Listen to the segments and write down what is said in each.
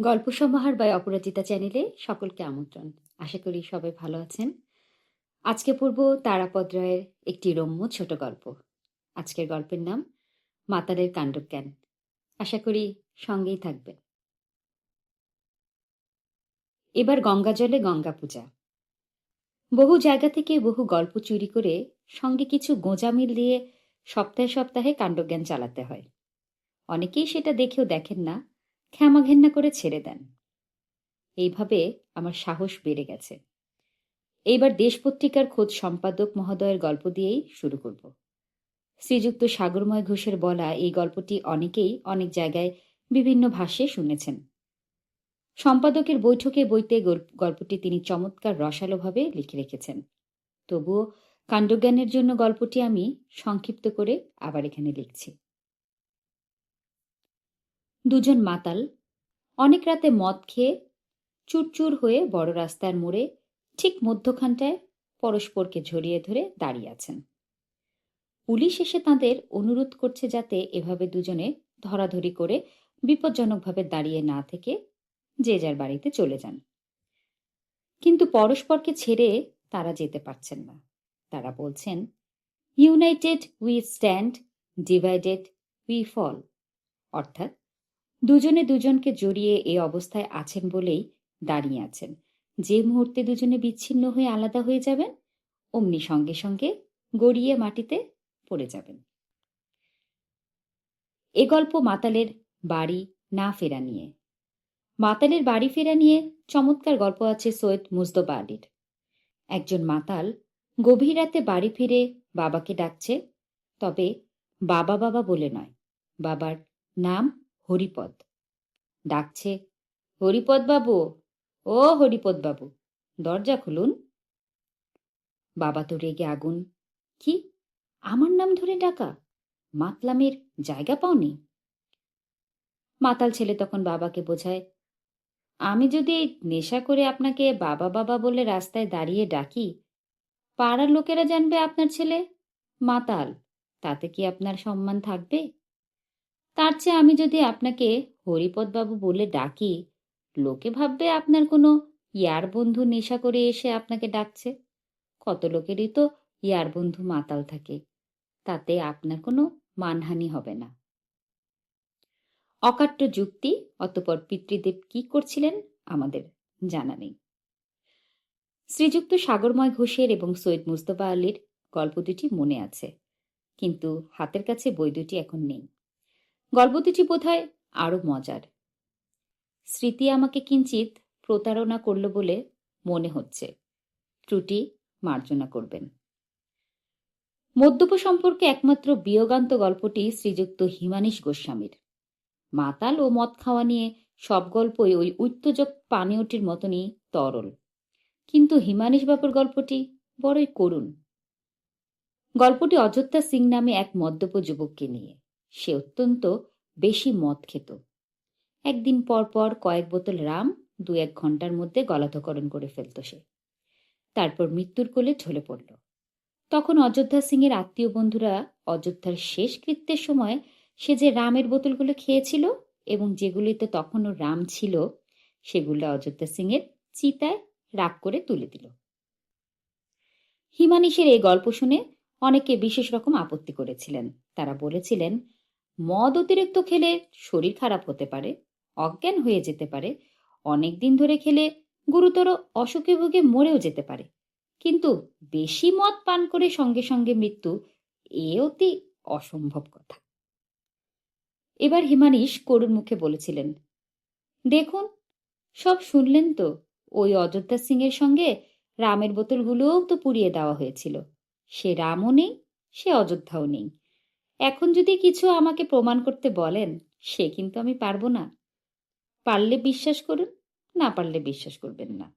গল্প সমাহার বা অপরাজিতা চ্যানেলে সকলকে আমন্ত্রণ। আশা করি সবাই ভালো আছেন। আজকে পড়ব তারাপদ রায়ের একটি রম্য ছোট গল্প। আজকের গল্পের নাম মাতালের কাণ্ডজ্ঞান। আশা করি সঙ্গেই থাকবেন। এবার গঙ্গা জলে গঙ্গা পূজা। বহু জায়গা থেকে বহু গল্প চুরি করে সঙ্গে কিছু গোঁজামিল দিয়ে সপ্তাহে সপ্তাহে কাণ্ডজ্ঞান চালাতে হয়। অনেকেই সেটা দেখেও দেখেন না। ক্ষমা ঘেন্না করে ছেড়ে দেন। এইভাবে আমার সাহস বেড়ে গেছে। এইবার দেশ পত্রিকার খোঁজ সম্পাদক মহোদয়ের গল্প দিয়েই শুরু করব। শ্রীযুক্ত সাগরময় ঘোষের বলা এই গল্পটি অনেকেই অনেক জায়গায় বিভিন্ন ভাষ্যে শুনেছেন। সম্পাদকের বৈঠকে বইতে গল্পটি তিনি চমৎকার রসালোভাবে লিখে রেখেছেন। তবুও কাণ্ডজ্ঞানের জন্য গল্পটি আমি সংক্ষিপ্ত করে আবার এখানে লিখছি। দুজন মাতাল। অনেক রাতে মদ খেয়ে চুরচুর হয়ে বড় রাস্তার মোড়ে ঠিক মধ্যখানটায় পরস্পরকে ঝরিয়ে ধরে দাঁড়িয়ে আছেন। পুলিশ এসে তাঁদের অনুরোধ করছে যাতে এভাবে দুজনে ধরাধরি করে বিপজ্জনকভাবে দাঁড়িয়ে না থেকে যে যার বাড়িতে চলে যান। কিন্তু পরস্পরকে ছেড়ে তারা যেতে পারছেন না। তারা বলছেন united we stand divided we fall অর্থাৎ দুজনে দুজনকে জড়িয়ে এ অবস্থায় আছেন বলেই দাঁড়িয়ে আছেন। যে মুহূর্তে দুজনে বিচ্ছিন্ন হয়ে আলাদা হয়ে যাবেন, অমনি সঙ্গে সঙ্গে গড়িয়ে মাটিতে পড়ে যাবেন। এ গল্প মাতালের বাড়ি না ফেরা নিয়ে। মাতালের বাড়ি ফেরা নিয়ে চমৎকার গল্প আছে সৈয়দ মুজদবা আলীর। একজন মাতাল গভীর রাতে বাড়ি ফিরে বাবাকে ডাকছে, তবে বাবা বাবা বলে নয়, বাবার নাম হরিপদ। ডাকছে, হরিপদ বাবু, ও হরিপদ বাবু, দরজা খুলুন। বাবা তো রেগে আগুন। কি? আমার নাম ধরে ডাকা? মাতলামের জায়গা পাওনি? মাতাল ছেলে তখন বাবাকে বোঝায়, আমি যদি নেশা করে আপনাকে বাবা বাবা বলে রাস্তায় দাঁড়িয়ে ডাকি, পাড়ার লোকেরা জানবে আপনার ছেলে? মাতাল, তাতে কি আপনার সম্মান থাকবে? তার চেয়ে আমি যদি আপনাকে হরিপদবাবু বলে ডাকি, লোকে ভাববে আপনার কোনো ইয়ার বন্ধু নেশা করে এসে আপনাকে ডাকছে। কত লোকেরই তো ইয়ার বন্ধু মাতাল থাকে, তাতে আপনার কোনো মানহানি হবে না। অকাট্য যুক্তি, অতপর পিতৃদেব কি করছিলেন আমাদের জানা নেই। শ্রীযুক্ত সাগরময় ঘোষের এবং সৈয়দ মুস্তফা আলীর গল্প দুটি মনে আছে, কিন্তু হাতের কাছে বই দুটি এখন নেই। গল্প দুটি বোধ হয় আরও মজার। স্মৃতি আমাকে কিঞ্চিত প্রতারণা করল বলে মনে হচ্ছে। ত্রুটি মার্জনা করবেন। মদ্যপ সম্পর্কে একমাত্র বিয়োগান্ত গল্পটি শ্রীযুক্ত হিমানিশ গোস্বামীর। মাতাল ও মদ খাওয়া নিয়ে সব গল্পই ওই উত্তেজক পানীয়টির মতনই তরল। কিন্তু হিমানিশ বাবুর গল্পটি বড়ই করুণ। গল্পটি অযোধ্যা সিং নামে এক মদ্যপ যুবককে নিয়ে। সে অত্যন্ত বেশি মদ খেত। একদিন পর পর কয়েক বোতল রাম দু এক ঘণ্টার মধ্যে গলাধকরণ করে ফেলত সে। তারপর মৃত্যুর কোলে ঝলে পড়ল। তখন অযোধ্যা সিংয়ের আত্মীয় বন্ধুরা অযোধ্যার শেষ কৃত্যের সময় সে যে রামের বোতলগুলো খেয়েছিল এবং যেগুলিতে তখনও রাম ছিল, সেগুলো অযোধ্যা সিংয়ের চিতায় রাগ করে তুলে দিল। হিমানিশের এই গল্প শুনে অনেকে বিশেষ রকম আপত্তি করেছিলেন। তারা বলেছিলেন মদ অতিরিক্ত খেলে শরীর খারাপ হতে পারে, অজ্ঞান হয়ে যেতে পারে, অনেক দিন ধরে খেলে গুরুতর অসুখে ভুগে মরেও যেতে পারে। কিন্তু বেশি মদ পান করে সঙ্গে সঙ্গে মৃত্যু, এ অতি অসম্ভব কথা। এবার হিমানিশ করুণ মুখে বলেছিলেন, দেখুন, সব শুনলেন তো, ওই অযোধ্যা সিং এর সঙ্গে রামের বোতলগুলোও তো পুড়িয়ে দেওয়া হয়েছিল। সে রামও নেই, সে অযোধ্যাও নেই। এখন যদি কিছু আমাকে প্রমাণ করতে বলেন, সে কিন্তু আমি পারব না। পারলে বিশ্বাস করুন, না পারলে বিশ্বাস করবেন না।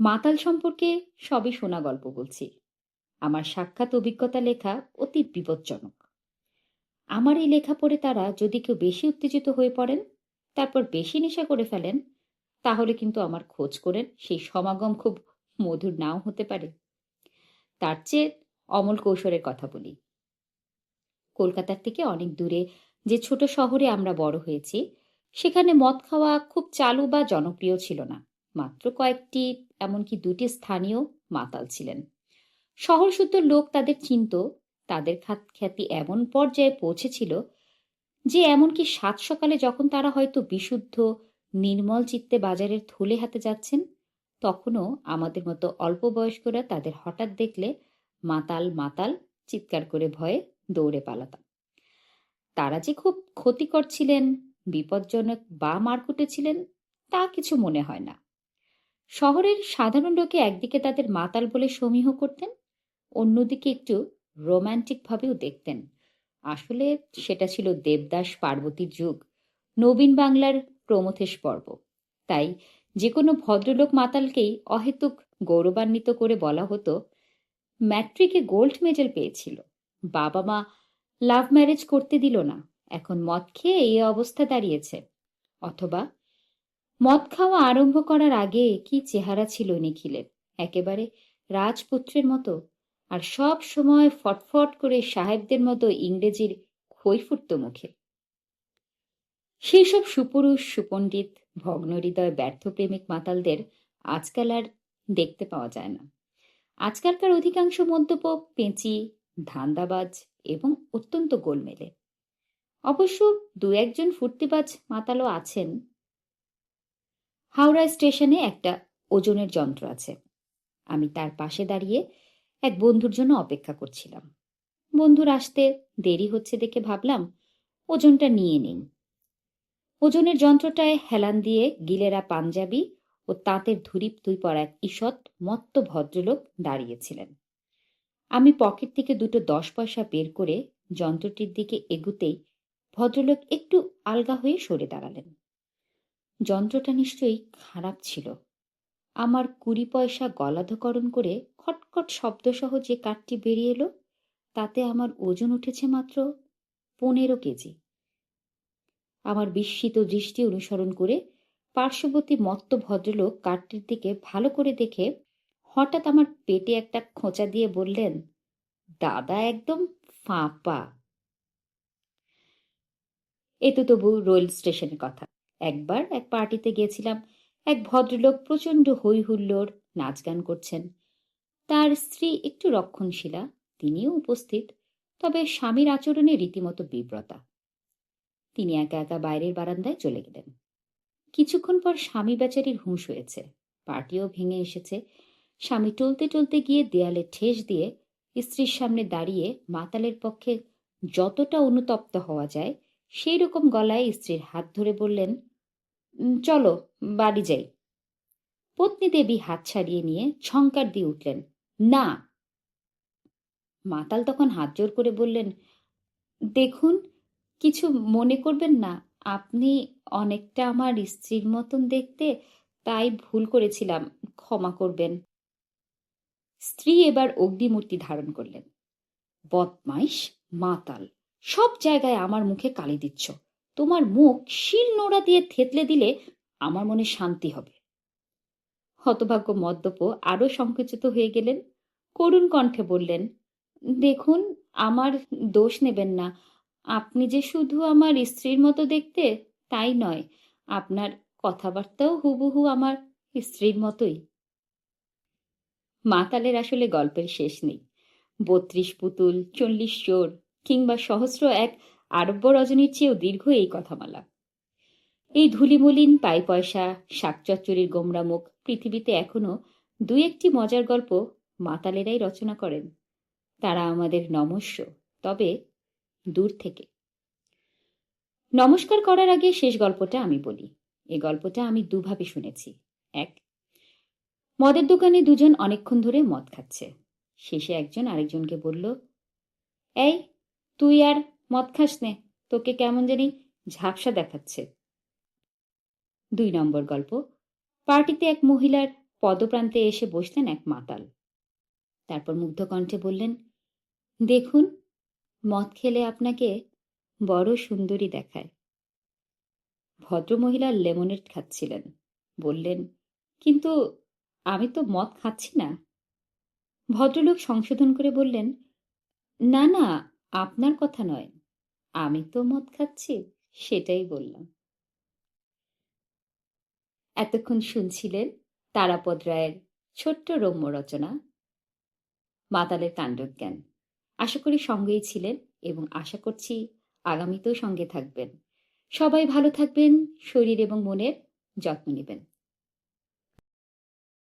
মাতাল সম্পর্কে সবই শোনা গল্প বলছি। আমার সাক্ষাৎ অভিজ্ঞতা লেখা অতি বিপজ্জনক। আমার এই লেখা পড়ে তারা যদি কেউ বেশি উত্তেজিত হয়ে পড়েন, তারপর বেশি নেশা করে ফেলেন, তাহলে কিন্তু আমার খোঁজ করেন সেই সমাগম খুব মধুর নাও হতে পারে। তার চেয়ে অমল কৌশলের কথা বলি। কলকাতার থেকে অনেক দূরে যে ছোট শহরে আমরা বড় হয়েছি, সেখানে মদ খাওয়া খুব চালু বা জনপ্রিয় ছিল না। মাত্র কয়েকটি, এমনকি দুটি স্থানীয় মাতাল ছিলেন। শহরশুদ্ধ লোক তাদের চিনত, তাদের খাত- খ্যাতি এমন পর্যায়ে পৌঁছেছিল যে এমনকি সাত সকালে যখন তারা হয়তো বিশুদ্ধ, নির্মল চিত্তে বাজারের থলে হাতে যাচ্ছেন, তখনও আমাদের মতো অল্প বয়স্করা তাদের হঠাৎ দেখলে মাতাল মাতাল চিৎকার করে ভয়ে দৌড়ে পালাতাম। তারা যে খুব ক্ষতিকর ছিলেন, বিপজ্জনক বা মারকুটে ছিলেন, তা কিছু মনে হয় না। শহরের সাধারণ লোকে একদিকে তাদের মাতাল বলে সমীহ করতেন, অন্যদিকে একটু রোম্যান্টিক ভাবেও দেখতেন। আসলে সেটা ছিল দেবদাস পার্বতীর যুগ, নবীন বাংলার প্রমথেশ পর্ব। তাই যে কোনো ভদ্রলোক মাতালকেই অহেতুক গৌরবান্বিত করে বলা হতো, ম্যাট্রিকে গোল্ড মেডেল পেয়েছিল। বাবা মা লাভ ম্যারেজ করতে দিল না। এখন মদ খেয়ে এই অবস্থা দাঁড়িয়েছে। অথবা মদ খাওয়া আরম্ভ করার আগে কি চেহারা ছিল নিখিলের? একেবারে রাজপুত্রের মতো। আর সব সময় ফটফট করে সাহেবদের মতো ইংরেজির খই ফুটত মুখে। সেই সব সুপুরুষ, সুপণ্ডিত, ভগ্নহৃদয়, ব্যর্থ প্রেমিক মাতালদের আজকাল আর দেখতে পাওয়া যায় না। আজকালকার অধিকাংশ মদ্যপ, পেঁচি ধান্দাবাজ এবং অত্যন্ত গোলমেলে। অবশ্য দু একজন ফুর্তিবাজ মাতালো আছেন। হাওড়া স্টেশনে একটা ওজনের যন্ত্র আছে। আমি তার পাশে দাঁড়িয়ে এক বন্ধুর জন্য অপেক্ষা করছিলাম। বন্ধুর আসতে দেরি হচ্ছে দেখে ভাবলাম, ওজনটা নিয়ে নিন। ওজনের যন্ত্রটায় হেলান দিয়ে গিলেরা পাঞ্জাবি ও তাঁতের ধুরিপ তুই পরা এক ঈষৎ মত্ত ভদ্রলোক দাঁড়িয়েছিলেন। আমি পকেট থেকে দুটো দশ পয়সা বের করে যন্ত্রটির দিকে এগুতেই ভদ্রলোক একটু আলগা হয়ে সরে দাঁড়ালেন। যন্ত্রটা নিশ্চয়ই খারাপ ছিল। আমার কুড়ি পয়সা গলাধকরণ করে খটখট শব্দসহ যে কাঠটি বেরিয়ে এলো, তাতে আমার ওজন উঠেছে মাত্র পনেরো কেজি। আমার বিস্মিত দৃষ্টি অনুসরণ করে পার্শ্ববর্তী মত্ত ভদ্রলোক কাঠটির দিকে ভালো করে দেখে হঠাৎ আমার পেটে একটা খোঁচা দিয়ে বললেন, দাদা একদম ফাঁপা। এ তো তবু রেল স্টেশনের কথা। একবার এক পার্টিতে গিয়েছিলাম, এক ভদ্রলোক প্রচণ্ড হই হুল্লোড় নাচ গান করছেন। তার স্ত্রী একটু রক্ষণশীলা, তিনিও উপস্থিত, তবে স্বামীর আচরণে রীতিমতো বিব্রতা। তিনি একা একা বাইরের বারান্দায় চলে গেলেন। কিছুক্ষণ পর স্বামী বেচারির হুঁশ হয়েছে। পার্টিও ভেঙে এসেছে। স্বামী টলতে টলতে গিয়ে দেয়ালে ঠেস দিয়ে স্ত্রীর সামনে দাঁড়িয়ে মাতালের পক্ষে যতটা অনুতপ্ত হওয়া যায়, সেই রকম গলায় স্ত্রীর হাত ধরে বললেন চলো, বাড়ি যাই। পত্নী দেবী হাত ছাড়িয়ে নিয়ে ছঙ্কার দিয়ে উঠলেন, না। মাতাল তখন হাত জোর করে বললেন, দেখুন, কিছু মনে করবেন না, আপনি অনেকটা আমার স্ত্রীর মতন দেখতে, তাই ভুল করেছিলাম, ক্ষমা করবেন। স্ত্রী এবার অগ্নিমূর্তি ধারণ করলেন। বদমাইশ, মাতাল, সব জায়গায় আমার মুখে কালি দিচ্ছ। তোমার মুখ শিল নোড়া দিয়ে থেতলে দিলে আমার মনে শান্তি হবে। হতভাগ্য মদ্যপ আরও সংকুচিত হয়ে গেলেন। করুণ কণ্ঠে বললেন, দেখুন, আমার দোষ নেবেন না। আপনি যে শুধু আমার স্ত্রীর মতো দেখতে, তাই নয়। আপনার কথাবার্তাও হুবহু আমার স্ত্রীর মতোই। মাতালের আসলে গল্পের শেষ নেই। বত্রিশ পুতুল, চল্লিশ চোর, কিংবা সহস্র এক আরব্য রজনীর চেয়েও দীর্ঘ এই কথামালা। এই ধুলিমলিন পাই পয়সা শাকচচ্চরির গোমরা মুখ পৃথিবীতে এখনও দুই একটি মজার গল্প মাতালেরাই রচনা করেন। তারা আমাদের নমস্য, তবে দূর থেকে। নমস্কার করার আগে শেষ গল্পটা আমি বলি। এ গল্পটা আমি দুভাবে শুনেছি। এক মদের দোকানে দুজন অনেকক্ষণ ধরে মদ খাচ্ছে। শেষে একজন আরেকজনকে বলল, এই, তুই আর মদ খাস নে, তোকে কেমন জানি ঝাপসা দেখাচ্ছে। দুই নম্বর গল্প। পার্টিতে এক মহিলার পদপ্রান্তে এসে বসলেন এক মাতাল। তারপর মুগ্ধ কণ্ঠে বললেন, দেখুন, মদ খেলে আপনাকে বড় সুন্দরী দেখায়। ভদ্রমহিলা লেমনেড খাচ্ছিলেন। বললেন, কিন্তু আমি তো মদ খাচ্ছি না। ভদ্রলোক সংশোধন করে বললেন, না না, আপনার কথা নয়। আমি তো মদ খাচ্ছি, সেটাই বললাম। এতক্ষণ শুনছিলেন তারাপদ রায়ের ছোট্ট রম্য রচনা, মাতালের কাণ্ডজ্ঞান আশা করি সঙ্গেই ছিলেন এবং আশা করছি আগামীতেও সঙ্গে থাকবেন। সবাই ভালো থাকবেন, শরীর এবং মনের যত্ন নেবেন।